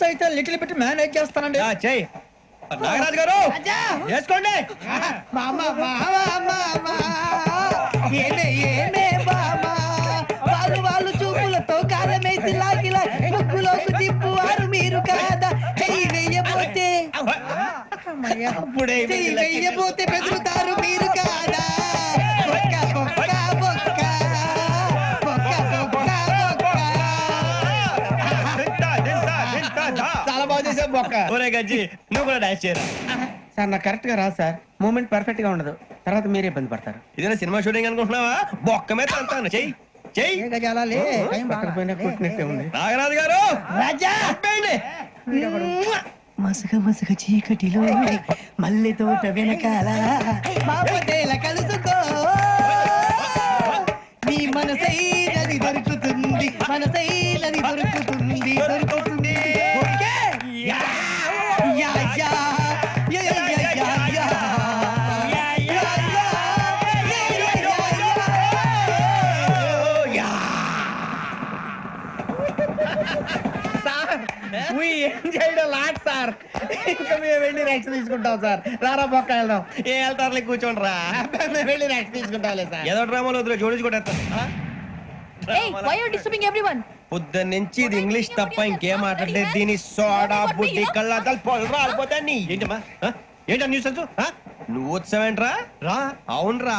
Dance అయితే little bit manage చేస్తానండి. ఆ, చెయ్ నాగరాజు గారు వేసుకోండి. మామ మామ మామ ఏమే ఏమే మామ వాళ్ళు వాళ్ళు చూపులతో కాలమేసి లాగిలా ముగ్గులోకి తిప్పువారు మీరు కాదా? చెయ్యి వెయ్యబోతే. అమ్మయ్య. అప్పుడే చెయ్యి వెయ్యబోతే బెదురుతారు మీరు ఒరే గజ్జి నువ్వు కూడా డాన్స్ చేయరా? సార్ నాకు కరెక్ట్గా రాదు సార్. మూమెంట్ పర్ఫెక్ట్గా ఉండదు. తర్వాత మీరే ఇబ్బంది పడతారు. ఇదేనా సినిమా షూటింగ్ అనుకుంటున్నావా? బొక్క మీద అంటాను. చెయ్యి నాగరాజు గారు! రాజా! మసగ మసగ చీకటిలో మల్లె తోట వెనకాల బాపతేల కలుసుకో. నీ మనసైనది దొరుకుతుంది. మనసైనది దొరుకుతుంది. Enjoyed a lot, sir? ఇంకా మేము వెళ్ళి నెక్స్ట్ తీసుకుంటాం సార్. రారా బొక్క వెళ్దాం. ఏ వెళ్తారులే కూర్చోండి రా. మేము వెళ్ళి నెక్స్ట్ తీసుకుంటాంలే సార్. ఏదో డ్రామాలో వదిలే జోడించుకుంటా Hey, why are you disturbing everyone? పొద్దున్న నుంచి ఇది ఇంగ్లీష్ తప్ప ఇంకేం మాట్లాడితే దీని సోడా బుద్ధి కళ్ళతలు పొలరా రాలిపోతా నీ ఏంటమ్మా? ఆ? ఏంటా న్యూస్ నువ్వు వచ్చావేంట్రా రా. అవునరా.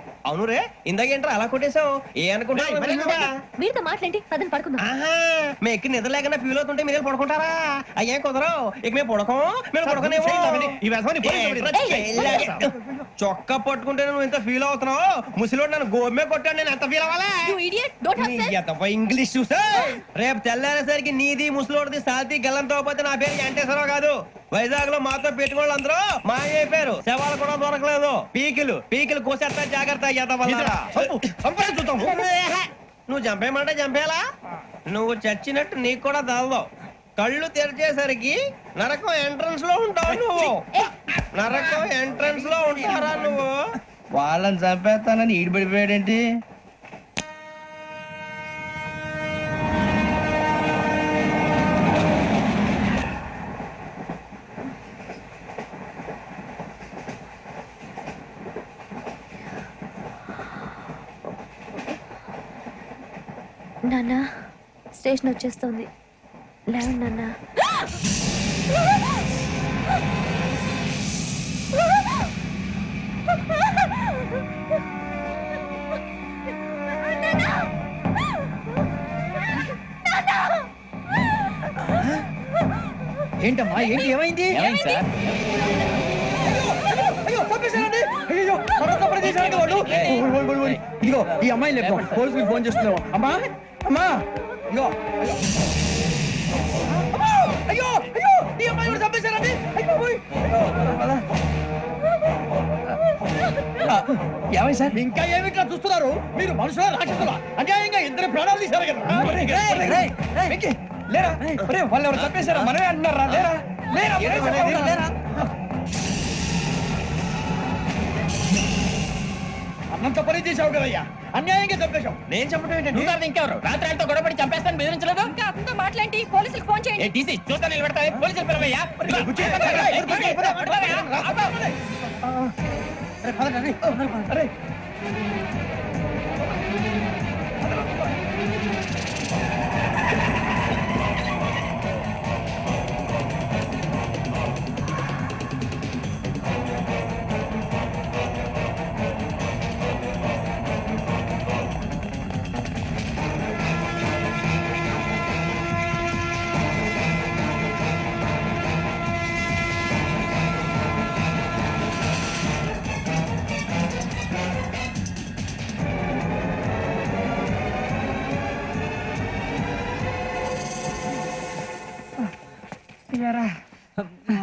అవును రే ఇందాక ఏంట్రా అలా కొట్టేశావు? ఏ అనుకుంటున్నావు వీరితో మాట్లాడి పదని పడుకుందాం. ఆహా మేము ఎక్కి నిద్ర లేకుండా ఫీల్ అవుతుంటే మీరు పడుకుంటారా? అయ్యే కుదరవు. ఇక మేము పడకం మేము పడకనేమో. చొక్కా పట్టుకుంటే నువ్వు ఎంత ఫీల్ అవుతున్నావు? ముసలివాడు నన్ను గోమే కొట్టాడు నేను ఎంత ఫీల్ అవ్వాలా? ఇంగ్లీష్ చూస్తే? రేపు తెల్లారేసరికి నీది ముసలోడిది సాల్తీ గల్లంతో పోతే నా పేరు వెంకటేశ్వరరావు కాదు. వైజాగ్లో మాతో పెట్టుకోళ్ళు అందరూ మాయైపోయారు శవాలు కూడా దొరకలేదు. పీకిలు పీకిలు కోసేస్తా జాగ్రత్త ఎతవల్లారా. నువ్వు చంపేయమంటే చంపేలా? నువ్వు చచ్చినట్టు నీకు కూడా తగదు కళ్ళు తెరిచేసరికి నరకం ఎంట్రన్స్లో ఉంటావు నువ్వు. నరకం ఎంట్రన్స్లో ఉంటారా నువ్వు? వాళ్ళని చంపేస్తానని ఈడిపడిపోయాడేంటి? నాన్న స్టేషన్ వచ్చేస్తుంది. లేవండి నాన్న. ఏంటమ్మా? ఏంటి? ఏమైంది? సార్? అయ్యో అయ్యో మరొక ప్రదేశానికి ఇదిగో ఈ అమ్మాయి లేదు పోలీసులకు ఫోన్ చేస్తున్నావు. అమ్మా అమ్మా ఇదిగో. అయ్యో. అయ్యో ఈ అమ్మాయి కూడా చంపేశారండి అయ్యో ఏమై సార్? ఇంకా ఏమిట్లా చూస్తున్నారు? మీరు మనుషుల రాక్షసులా? అన్యాయంగా ఇద్దరు ప్రాణాలు తీశారు కదా. లేరా? వాళ్ళు ఎవరు చంపేశారా? మనమే అంటున్నారా? లేరా? లేరా? అన్నంత పని చేసావు కదయ్యా అన్యాయంగా చంపేశావు నేను చెప్పడం ఏంటండి ఇంకెవరు రాత్రి ఆయనతో గొడవపడి చంపేస్తాను బెదిరించలేదు ఇంకా అతనితో మాట్లాడి పోలీసులకు ఫోన్ చేయండి టీసీ చూస్తా నిలబెడతా పోలీసులు పిలవయ్యా అరే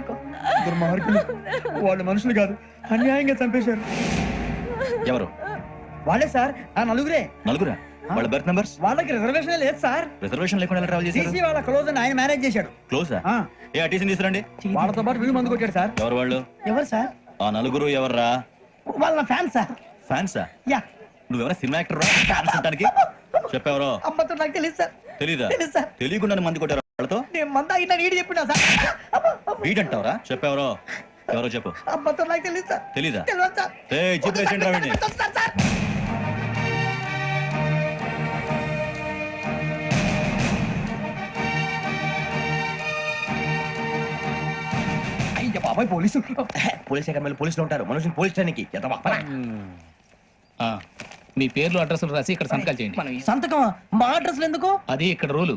బాడీ దుర్మార్గులు వాళ్ళు మనుషులు కాదు. అన్యాయంగా చంపేశారు. ఎవరు? వాళ్ళే సార్. ఆ నలుగురే. నలుగురా? వాళ్ళ బర్త్ నంబర్స్? వాళ్ళకి రిజర్వేషన్ లేదు సార్. రిజర్వేషన్ లేకుండా ట్రావెల్ చేశారు? టీసీ వాళ్ళ క్లోజ్ అని ఆయన మేనేజ్ చేశాడు. క్లోజా ఆ, ఏ అటీసీని తీసుకురండి. వాళ్ళతో పాటు వీడు మందు కొట్టాడు సార్. ఎవరు వాళ్ళు? ఎవరు సార్? ఆ నలుగురు ఎవర్రా? వాళ్ళ ఫ్యాన్ సార్. ఫ్యాన్సా యా. నువ్వెవరా సినిమా యాక్టర్ రా? ఫ్యాన్స్ అంటానికి చెప్పెవరో అమ్మతో నాకు తెలియదు సార్. తెలీదా? తెలీదు సార్. తెలియకుండా మంది కొట్టారు. వాళ్ళతో నేను మంద అయినా నీడి చెప్పినా సార్. వీడంటావరా? చెప్పెవరో? ఎవరో చెప్పు. అమ్మతో నాకు తెలియదు సార్. తెలీదా? తెలియదు సార్? ఏ చెప్పేసి రావండి సార్ సార్ అయ్య బాబాయ్ పోలీసు. పోలీస్ అకాడమీలో పోలీసులు ఉంటారు. మనుషులు పోలీస్ స్టేషన్కి ఎదవా ఆ, మీ పేర్లు అడ్రస్లు రాసి ఇక్కడ సంతకాలు చేయండి. సంతకం మా అడ్రస్ ఎందుకు? అది ఇక్కడ రూలు.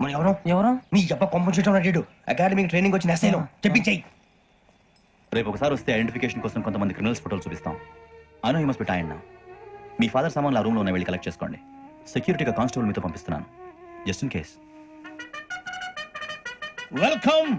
మన ఎవరు? ఎవరు? నీ అబ్బ పంపించడం అడిగాడు అకాడమిక్ ట్రైనింగ్ వచ్చిన ఎస్ఐలో చెప్పించాయి. రేపు ఒకసారి వస్తే ఐడెంటిఫికేషన్ కోసం కొంతమంది క్రిమినల్స్ ఫోటోలు చూపిస్తాం. అను యూ మస్ట్ బి టైండ్ మీ ఫాదర్ సామాన్లు ఆ రూమ్లో ఉన్న వెళ్ళి కలెక్ట్ చేసుకోండి. సెక్యూరిటీగా కానిస్టేబుల్ మీతో పంపిస్తున్నాను. Just in case welcome